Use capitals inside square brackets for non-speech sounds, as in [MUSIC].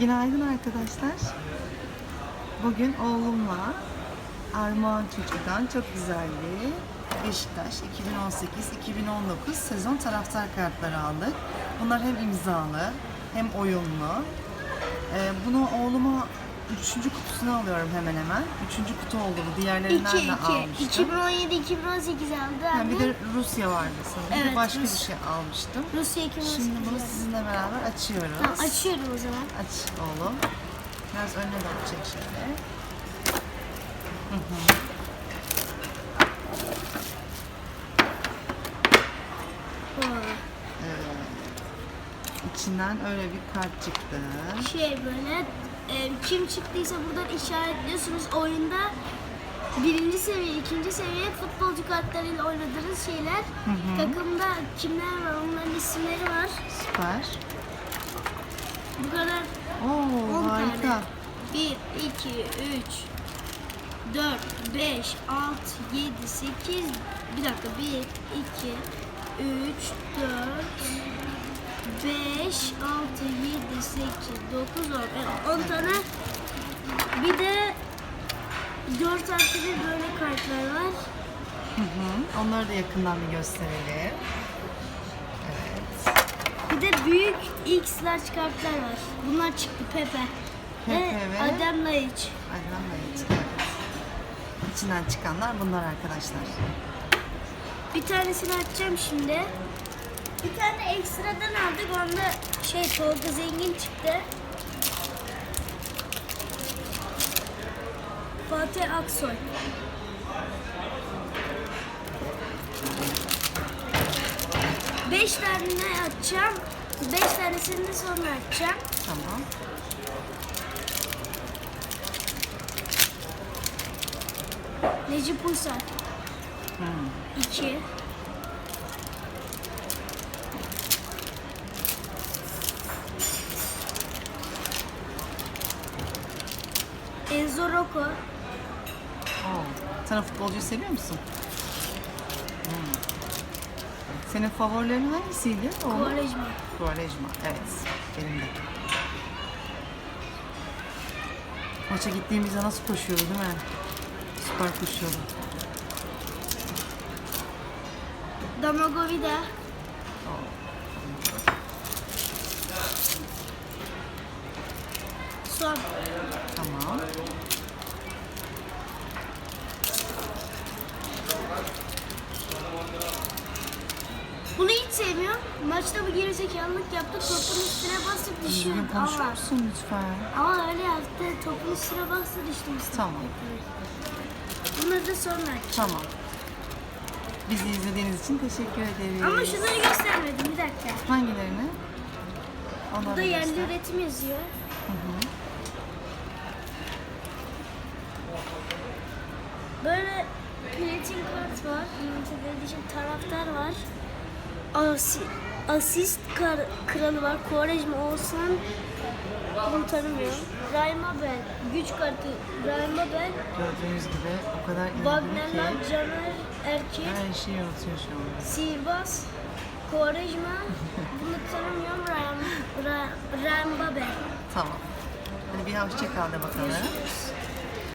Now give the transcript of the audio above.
Günaydın arkadaşlar. Bugün oğlumla Armağan Çocuk'tan çok güzel bir Beşiktaş 2018-2019 sezon taraftar kartları aldık. Bunlar hem imzalı hem oyunlu. Ee, bunu oğluma üçüncü kutusunu alıyorum hemen hemen. Üçüncü kutu oldu bu. Diğerlerinden 2 de 2 almıştım. 2017 2018 aldı Ha, bir de Rusya vardı sanırım. Bir de Evet, başka bir Rus- şey almıştım. Rusya 2018 Şimdi bunu sizinle beraber açıyoruz. Tamam, açıyorum o zaman. Aç oğlum. Biraz önüne doğru çek şöyle. Oo. İçinden öyle bir kart çıktı. Şey böyle kim çıktıysa buradan işaretliyorsunuz oyunda birinci seviye, ikinci seviye futbolcu kartlarıyla oynadığınız şeyler. Takımda kimler var onların isimleri var. Süper. Bu kadar Oo 10 harika. tane. 1, 2, 3, 4, 5, 6, 7, 8, bir dakika 1, 2, 3, 4, 5, 6, 7, 8, 9, 10. Evet, 10 tane. Bir de 4 artı bir böyle kartlar var. Hı hı. Onları da yakından bir gösterelim. Evet. Bir de büyük X large kartlar var. Bunlar çıktı Pepe. Pepe ve- Adem Laiç. Aynen evet. evet. İçinden çıkanlar bunlar arkadaşlar. Bir tanesini açacağım şimdi. Bir tane ekstradan aldık. Onda şey Tolga Zengin çıktı. Fatih Aksoy. Beş tane açacağım. Beş tanesini de sonra açacağım. Tamam. Necip Uysal. Hmm. İki. Enzo Rocco. Oo. Sen o futbolcuyu seviyor musun? Hmm. Senin favorilerin hangisiydi? Quaresma. Quaresma. Evet. Benim de. Maça gittiğimizde nasıl koşuyordu değil mi? Süper koşuyordu. Damagovida. Oo. Son. Tamam. Bunu hiç sevmiyorum. Maçta bu gerizekalılık yaptı. Topun üstüne basıp konuşur Ama, musun lütfen? ama öyle yaptı. Topun üstüne bastı düştü. Mustafa. Tamam. Bunları da sonra. Tamam. Bizi izlediğiniz için teşekkür ederiz. Ama şunları göstermedim. Bir dakika. Hangilerini? Onları Burada da yerli göster. üretim yazıyor. Hı hı. Böyle platin kart var. Edition taraftar var. Asi, asist kar, kralı var. Quaresma olsan bunu tanımıyorum. Ryan Babel. Güç kartı Ryan Babel. Gördüğünüz gibi o kadar iyi Wagner'lar ki Caner Erkin. her şeyi unutuyor şu anda. Sihirbaz. Quaresma. [LAUGHS] bunu tanımıyorum. Ryan, Ryan Babel. Tamam. Hadi bir hoşça kal de bakalım. Görüşürüz.